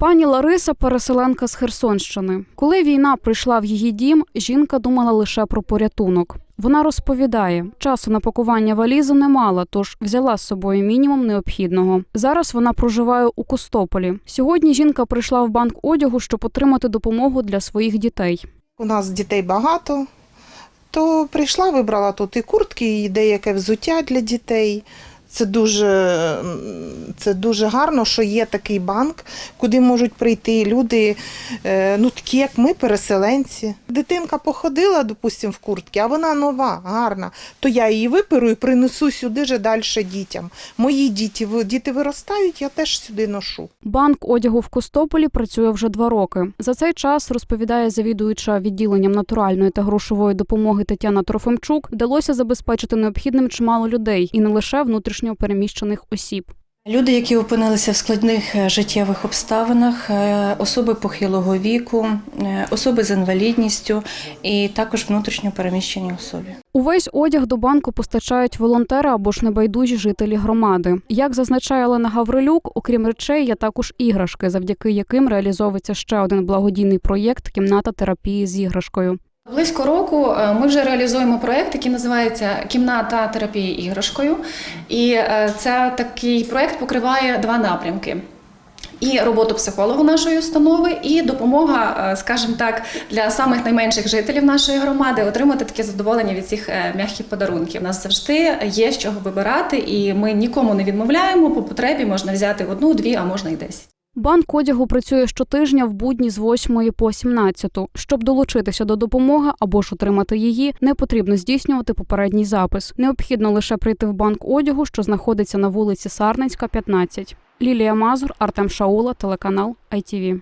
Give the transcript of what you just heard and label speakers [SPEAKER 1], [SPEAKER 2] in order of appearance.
[SPEAKER 1] Пані Лариса переселенка з Херсонщини. Коли війна прийшла в її дім, жінка думала лише про порятунок. Вона розповідає, часу на пакування валізи не мала, тож взяла з собою мінімум необхідного. Зараз вона проживає у Костополі. Сьогодні жінка прийшла в банк одягу, щоб отримати допомогу для своїх дітей.
[SPEAKER 2] У нас дітей багато, то прийшла, вибрала тут і куртки, і деяке взуття для дітей. Це дуже, це дуже гарно, що є такий банк, куди можуть прийти люди, е, ну такі як ми, переселенці. Дитинка походила, допустимо, в куртці, а вона нова, гарна. То я її виперу і принесу сюди же далі дітям. Мої діти, діти виростають, я теж сюди ношу.
[SPEAKER 1] Банк одягу в Костополі працює вже два роки. За цей час розповідає завідуюча відділенням натуральної та грошової допомоги Тетяна Трофимчук, вдалося забезпечити необхідним чимало людей і не лише внутрішньо переміщених осіб.
[SPEAKER 3] Люди, які опинилися в складних е, життєвих обставинах, е, особи похилого віку, е, особи з інвалідністю і також внутрішньо переміщені особи.
[SPEAKER 1] Увесь одяг до банку постачають волонтери або ж небайдужі жителі громади. Як зазначає Олена Гаврилюк, окрім речей, є також іграшки, завдяки яким реалізовується ще один благодійний проєкт Кімната терапії з іграшкою.
[SPEAKER 4] Близько року е, ми вже реалізуємо проєкт, який називається Кімната терапії іграшкою. І е, це такий проєкт покриває два напрямки. І роботу психолога нашої установи, і допомога, е, скажімо так, для самих найменших жителів нашої громади отримати таке задоволення від цих м'яких подарунків. У нас завжди є з чого вибирати, і ми нікому не відмовляємо. По потребі можна взяти одну, дві, а можна й десять.
[SPEAKER 1] Банк одягу працює щотижня в будні з 8 по 17. Щоб долучитися до допомоги або ж отримати її, не потрібно здійснювати попередній запис. Необхідно лише прийти в банк одягу, що знаходиться на вулиці Сарненська, 15. Лілія Мазур, Артем Шаула, телеканал ITV.